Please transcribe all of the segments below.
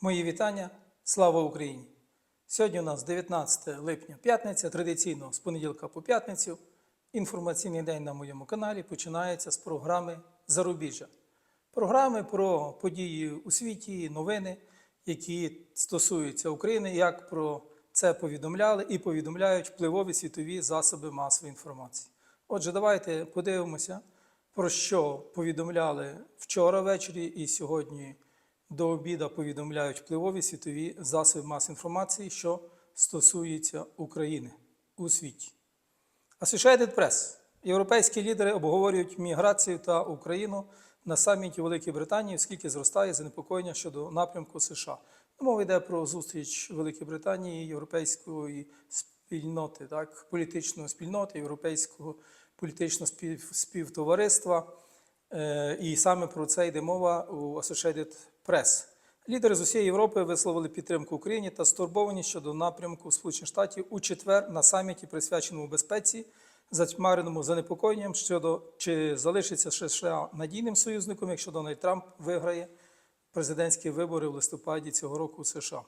Мої вітання. Слава Україні! Сьогодні у нас 19 липня, п'ятниця. Традиційно з понеділка по п'ятницю. Інформаційний день на моєму каналі починається з програми Зарубіжжя. Програми про події у світі, новини, які стосуються України, як про це повідомляли і повідомляють впливові світові засоби масової інформації. Отже, давайте подивимося, про що повідомляли вчора ввечері і сьогодні до обіда повідомляють впливові світові засоби масової інформації, що стосується України у світі. Associated Press. Європейські лідери обговорюють міграцію та Україну на саміті Великої Британії, оскільки зростає занепокоєння щодо напрямку США. Мова йде про зустріч Великої Британії, європейської спільноти, так, політичної спільноти, європейського політичного спів, співтовариства. Е, І саме про це йде мова у Associated Press. Лідери з усієї Європи висловили підтримку Україні та стурбованість щодо напрямку Сполучених Штатів у четвер на саміті, присвяченому безпеці, затьмареному занепокоєнням щодо чи залишиться США надійним союзником, якщо Дональд Трамп виграє президентські вибори в листопаді цього року у США.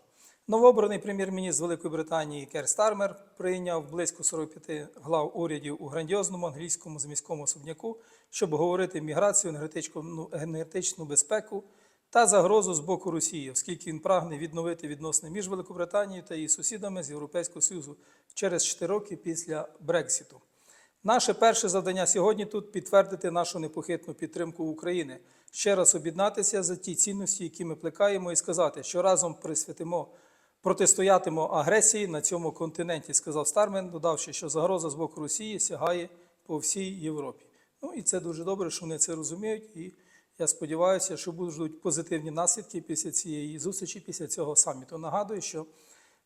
Новообраний прем'єр-міністр Великої Британії Кер Стармер прийняв близько 45 глав урядів у грандіозному англійському заміському особняку, щоб говорити міграцію, ну, енергетичну безпеку та загрозу з боку Росії, оскільки він прагне відновити відносини між Великобританією та її сусідами з Європейського Союзу через 4 роки після Брексіту. Наше перше завдання сьогодні тут підтвердити нашу непохитну підтримку України, ще раз об'єднатися за ті цінності, які ми плекаємо, і сказати, що разом присвятимо, протистоятимо агресії на цьому континенті, сказав Стармен, додавши, що загроза з боку Росії сягає по всій Європі. Ну і це дуже добре, що вони це розуміють. І я сподіваюся, що будуть позитивні наслідки після цієї зустрічі, після цього саміту. Нагадую, що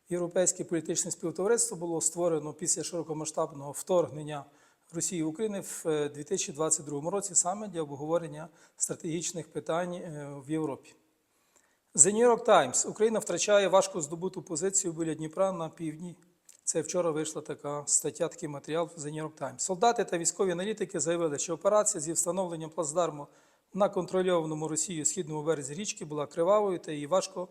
європейське політичне співтовариство було створено після широкомасштабного вторгнення Росії в Україну в 2022 році саме для обговорення стратегічних питань е, в Європі. The New York Times. Україна втрачає важко здобуту позицію біля Дніпра на півдні. Це вчора вийшла така стаття, такий матеріал в The New York Times. Солдати та військові аналітики заявили, що операція зі встановленням плацдарму на контрольованому Росією східному березі річки була кривавою та її важко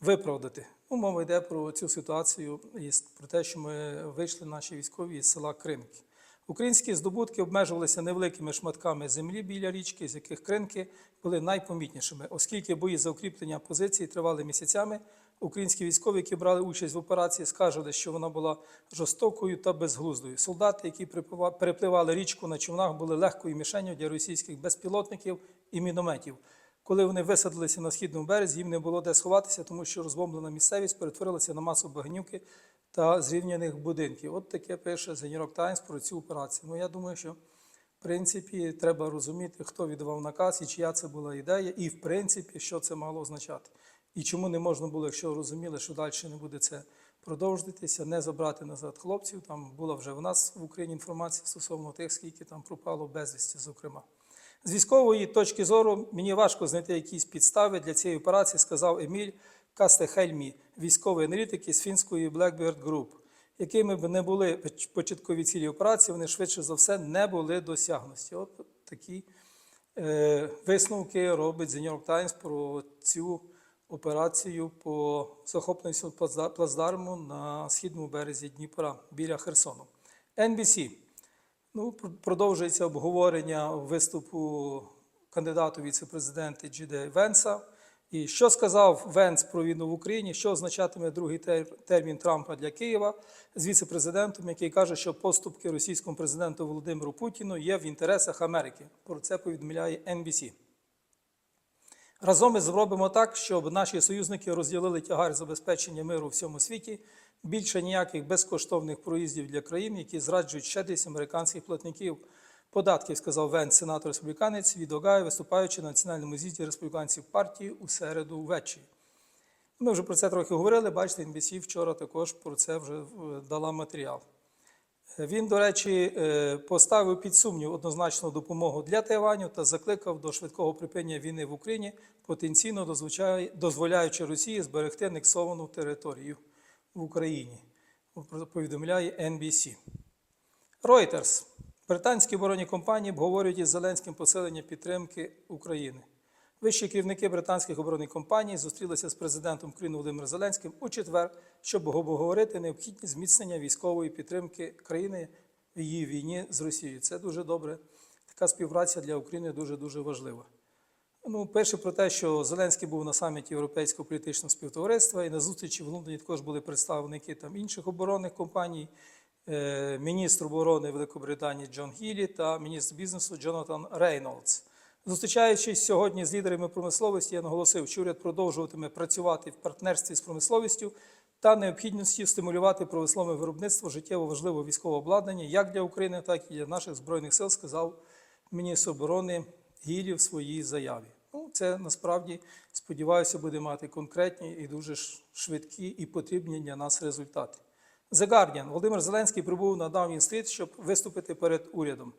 виправдати. Ну, мова йде про цю ситуацію і про те, що ми вийшли наші військові з села Кринки. Українські здобутки обмежувалися невеликими шматками землі біля річки, з яких кринки були найпомітнішими, оскільки бої за укріплення позицій тривали місяцями. Українські військові, які брали участь в операції, скаржили, що вона була жорстокою та безглуздою. Солдати, які перепливали річку на човнах, були легкою мішенью для російських безпілотників і мінометів. Коли вони висадилися на східному березі, їм не було де сховатися, тому що розбомблена місцевість перетворилася на масу багнюки та зрівняних будинків. От таке пише The New York Times про цю операцію. Ну, я думаю, що в принципі треба розуміти, хто віддавав наказ і чия це була ідея, і в принципі, що це мало означати. І чому не можна було, якщо розуміли, що далі не буде це продовжуватися, не забрати назад хлопців. Там була вже в нас в Україні інформація стосовно тих, скільки там пропало безвісті, зокрема. З військової точки зору мені важко знайти якісь підстави для цієї операції, сказав Еміль Кастехельмі, військовий аналітик із фінської Blackbird Group. Якими б не були початкові цілі операції, вони швидше за все не були досягнуті. От такі е, висновки робить The New York Times про цю операцію по захопленню плацдарму на східному березі Дніпра біля Херсону. NBC. Ну, продовжується обговорення виступу кандидату віце-президента Джіде Венса. І що сказав Венс про війну в Україні, що означатиме другий термін Трампа для Києва з віце-президентом, який каже, що поступки російському президенту Володимиру Путіну є в інтересах Америки. Про це повідомляє NBC. Разом ми зробимо так, щоб наші союзники розділили тягар забезпечення миру у всьому світі. Більше ніяких безкоштовних проїздів для країн, які зраджують щедрість американських платників податків, сказав Вен, сенатор республіканець від Огайо, виступаючи на національному з'їзді республіканців партії у середу ввечері. Ми вже про це трохи говорили. Бачите, NBC вчора також про це вже дала матеріал. Він, до речі, поставив під сумнів однозначну допомогу для Тайваню та закликав до швидкого припинення війни в Україні, потенційно дозволяючи Росії зберегти анексовану територію в Україні. Повідомляє NBC. Reuters. Британські оборонні компанії обговорюють із Зеленським посилення підтримки України. Вищі керівники британських оборонних компаній зустрілися з президентом України Володимиром Зеленським у четвер, щоб обговорити необхідність зміцнення військової підтримки країни в її війні з Росією. Це дуже добре. Така співпраця для України дуже дуже важлива. Ну, перше про те, що Зеленський був на саміті Європейського політичного співтовариства, і на зустрічі в Лондоні також були представники там інших оборонних компаній, е, міністр оборони Великобританії Джон Гілі та міністр бізнесу Джонатан Рейнолдс. Зустрічаючись сьогодні з лідерами промисловості, я наголосив, що уряд продовжуватиме працювати в партнерстві з промисловістю та необхідністю стимулювати промислове виробництво життєво важливого військового обладнання як для України, так і для наших збройних сил, сказав міністр оборони Гілі в своїй заяві. Ну, це насправді сподіваюся буде мати конкретні і дуже швидкі і потрібні для нас результати. The Guardian. Володимир Зеленський прибув на Даунінг стріт, щоб виступити перед урядом.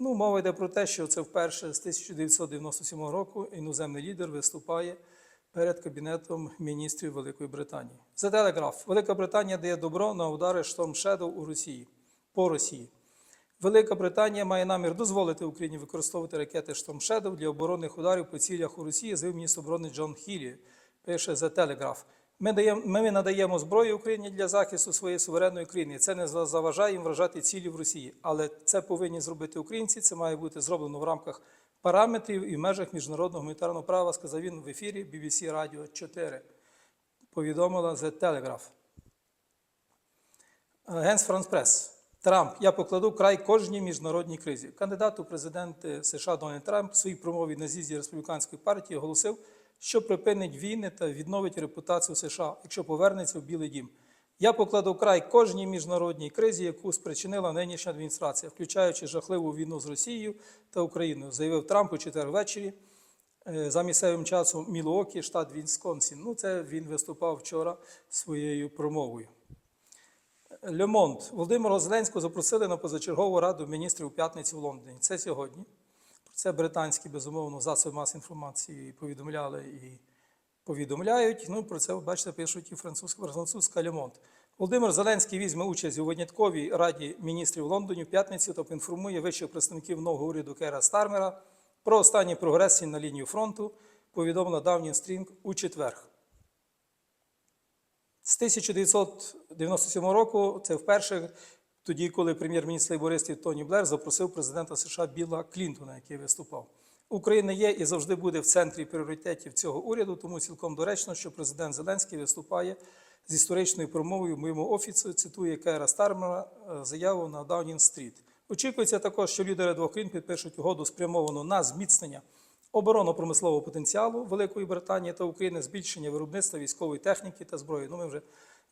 Ну, мова йде про те, що це вперше з 1997 року іноземний лідер виступає перед Кабінетом міністрів Великої Британії. За телеграф. Велика Британія дає добро на удари Storm Shadow у Росії по Росії. Велика Британія має намір дозволити Україні використовувати ракети Storm Shadow для оборонних ударів по цілях у Росії, заявив міністр оборони Джон Хілі, пише The Telegraph. Ми, даємо, ми надаємо зброю Україні для захисту своєї суверенної країни. Це не заважає їм вражати цілі в Росії. Але це повинні зробити українці. Це має бути зроблено в рамках параметрів і в межах міжнародного гуманітарного права, сказав він в ефірі BBC Radio 4. Повідомила The Telegraph. Агенс Франс Прес. Трамп, я покладу край кожній міжнародній кризі. Кандидат у президенти США Дональд Трамп в своїй промові на з'їзді республіканської партії оголосив, що припинить війни та відновить репутацію США, якщо повернеться в Білий Дім. Я покладу край кожній міжнародній кризі, яку спричинила нинішня адміністрація, включаючи жахливу війну з Росією та Україною, заявив Трамп у четвер ввечері е, за місцевим часом Мілуокі, штат Вісконсін. Ну, це він виступав вчора своєю промовою. Лемонт Володимира Зеленського запросили на позачергову раду міністрів у п'ятницю в Лондоні. Це сьогодні. Це британські, безумовно, засоби масової інформації повідомляли і повідомляють. Ну, про це, бачите, пишуть і французька, французька Лемонт. Володимир Зеленський візьме участь у винятковій раді міністрів Лондоні в п'ятницю та поінформує вищих представників нового уряду Кера Стармера про останні прогреси на лінію фронту, повідомила Давнін Стрінг у четвер. З 1997 року це вперше тоді, коли прем'єр-міністр лейбористів Тоні Блер запросив президента США Білла Клінтона, який виступав. Україна є і завжди буде в центрі пріоритетів цього уряду, тому цілком доречно, що президент Зеленський виступає з історичною промовою в моєму офісі, цитує Кера Стармера е, заяву на Даунінг-стріт. Очікується також, що лідери двох країн підпишуть угоду спрямовану на зміцнення оборонно-промислового потенціалу Великої Британії та України, збільшення виробництва військової техніки та зброї. Ну, ми вже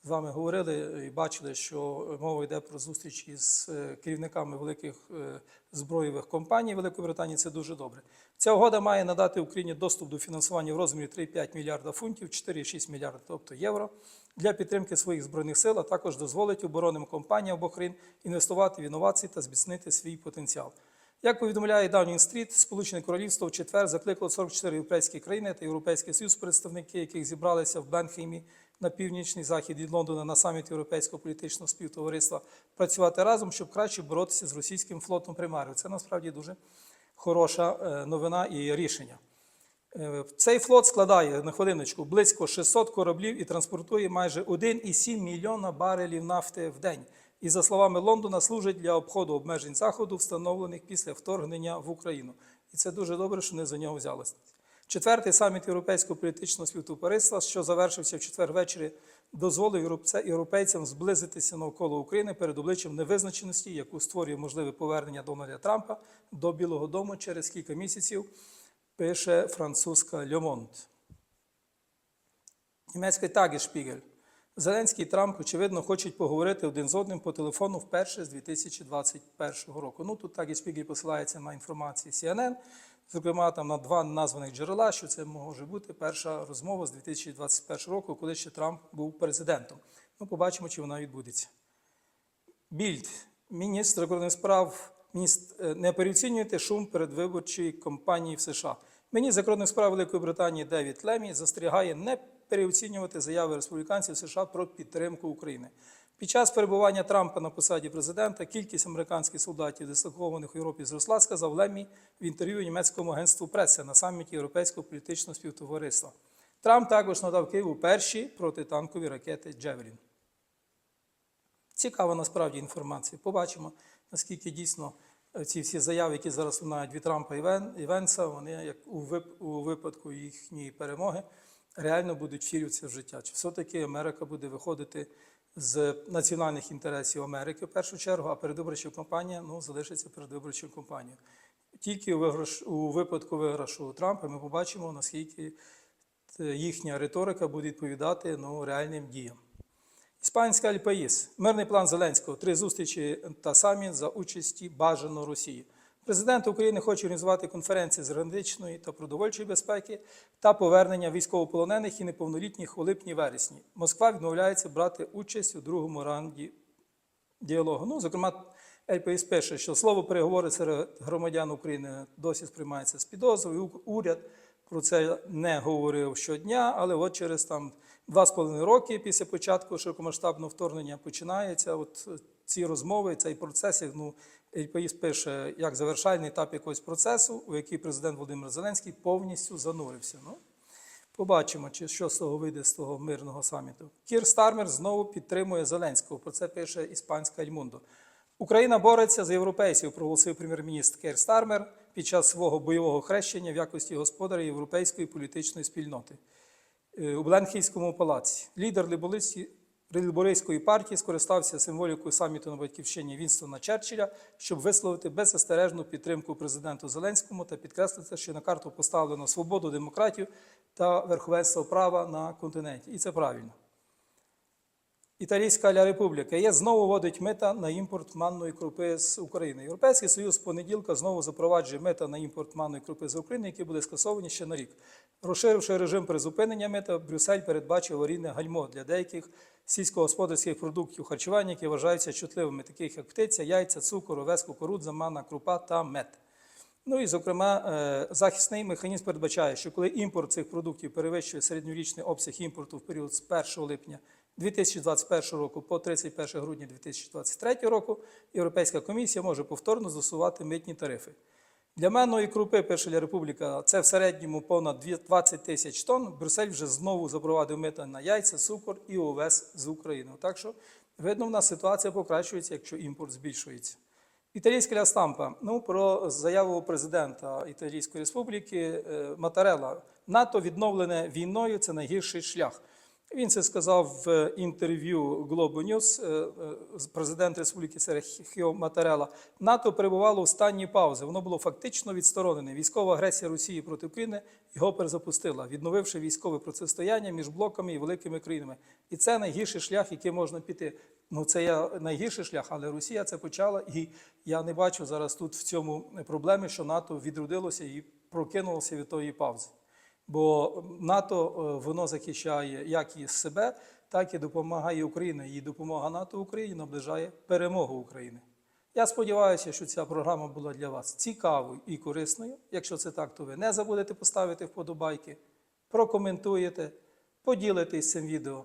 з вами говорили і бачили, що мова йде про зустріч із е, керівниками великих е, зброєвих компаній Великої Британії. Це дуже добре. Ця угода має надати Україні доступ до фінансування в розмірі 3,5 мільярда фунтів, 4,6 мільярда, тобто євро, для підтримки своїх збройних сил, а також дозволить оборонним компаніям обох країн інвестувати в інновації та зміцнити свій потенціал. Як повідомляє Даунінг Стріт, Сполучене Королівство в четвер закликало 44 європейські країни та Європейський Союз, представники яких зібралися в Бенхеймі на північний захід від Лондона на саміт Європейського політичного співтовариства працювати разом, щоб краще боротися з російським флотом примарів. Це насправді дуже хороша е, новина і рішення. Е, Цей флот складає на хвилиночку близько 600 кораблів і транспортує майже 1,7 мільйона барелів нафти в день. І за словами Лондона, служить для обходу обмежень заходу, встановлених після вторгнення в Україну. І це дуже добре, що вони за нього взялися. Четвертий саміт Європейського політичного співтовариства, що завершився в четвер ввечері, дозволив європейцям зблизитися навколо України перед обличчям невизначеності, яку створює можливе повернення Дональда Трампа до Білого Дому через кілька місяців, пише французька Льомонт. Німецький Тагешпігель. Зеленський і Трамп, очевидно, хочуть поговорити один з одним по телефону вперше з 2021 року. Ну тут Тагешпігель посилається на інформацію CNN, зокрема там на два названих джерела, що це може бути перша розмова з 2021 року, коли ще Трамп був президентом. Ну, побачимо, чи вона відбудеться. Більд, міністр закордонних справ, міністр, е, не переоцінюйте шум передвиборчої кампанії в США. Міністр закордонних справ Великої Британії Девід Лемі застерігає не переоцінювати заяви республіканців США про підтримку України. Під час перебування Трампа на посаді президента кількість американських солдатів, дислокованих у Європі, зросла, сказав Леммі в інтерв'ю німецькому агентству преси на саміті Європейського політичного співтовариства. Трамп також надав Києву перші протитанкові ракети Джевелін. Цікава насправді інформація. Побачимо, наскільки дійсно е, ці всі заяви, які зараз лунають від Трампа і Вен- Венса, вони як у випадку їхньої перемоги реально будуть втілюватися в життя. Чи все-таки Америка буде виходити з національних інтересів Америки в першу чергу, а передвиборча кампанія ну, залишиться передвиборчою кампанією. Тільки у, виграш, у випадку виграшу Трампа ми побачимо, наскільки е, їхня риторика буде відповідати ну, реальним діям. Іспанська Альпаїс. Мирний план Зеленського. Три зустрічі та саміт за участі бажано Росії. Президент України хоче організувати конференції з граничної та продовольчої безпеки та повернення військовополонених і неповнолітніх у липні-вересні. Москва відмовляється брати участь у другому раунді діалогу. Ну, зокрема, ЛПС пише, що слово переговори серед громадян України досі сприймається з підозрою. Уряд про це не говорив щодня, але от через там два з половиною роки після початку широкомасштабного вторгнення починаються от е, ці розмови, цей процес. Ну, Пише як завершальний етап якогось процесу, у який президент Володимир Зеленський повністю занурився. Ну, Побачимо, чи що з того вийде з того мирного саміту. Кір Стармер знову підтримує Зеленського. Про це пише іспанська Альмундо. Україна бореться за європейців, проголосив прем'єр-міністр Кір Стармер під час свого бойового хрещення в якості господаря європейської політичної спільноти е, у Бленхійському палаці. Лідер лейбористі- лейбористської партії скористався символікою саміту на батьківщині Вінстона Черчилля, щоб висловити беззастережну підтримку президенту Зеленському та підкреслити, що на карту поставлено свободу демократів та верховенство права на континенті. І це правильно. Італійська Ля Републіка є знову вводить мита на імпорт манної крупи з України. Європейський Союз понеділка знову запроваджує мита на імпорт манної крупи з України, які буде скасовані ще на рік. Розширивши режим призупинення мита, Брюссель передбачив аварійне гальмо для деяких сільськогосподарських продуктів харчування, які вважаються чутливими, таких як птиця, яйця, цукор, овес, кукурудза, манна крупа та мед. Ну і, зокрема, е, захисний механізм передбачає, що коли імпорт цих продуктів перевищує середньорічний обсяг імпорту в період з 1 липня 2021 року по 31 грудня 2023 року, Європейська комісія може повторно застосувати митні тарифи. Для меної крупи Першеля Республіка це в середньому понад дві- 20 тисяч тонн. Брюссель вже знову запровадив мита на яйця, цукор і овес з України. Так що, видно, в нас ситуація покращується, якщо імпорт збільшується. Італійська ля стампа. Ну, про заяву президента Італійської республіки е, Матарела. НАТО відновлене війною це найгірший шлях. Він це сказав в інтерв'ю Globo News. е, е, Президент Республіки Серхіо Матарела. НАТО перебувало в стані паузи. Воно було фактично відсторонене. Військова агресія Росії проти України його перезапустила, відновивши військове протистояння між блоками і великими країнами. І це найгірший шлях, який можна піти. Ну, це є найгірший шлях, але Росія це почала, і я не бачу зараз тут в цьому проблеми, що НАТО відродилося і прокинулося від тої паузи. Бо НАТО е, воно захищає як і себе, так і допомагає Україні. І допомога НАТО Україні наближає перемогу України. Я сподіваюся, що ця програма була для вас цікавою і корисною. Якщо це так, то ви не забудете поставити вподобайки, прокоментуєте, поділитесь цим відео.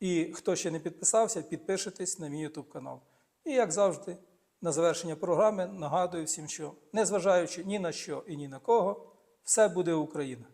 І хто ще не підписався, підпишитесь на мій YouTube канал. І як завжди, на завершення програми нагадую всім, що незважаючи ні на що і ні на кого, все буде Україна.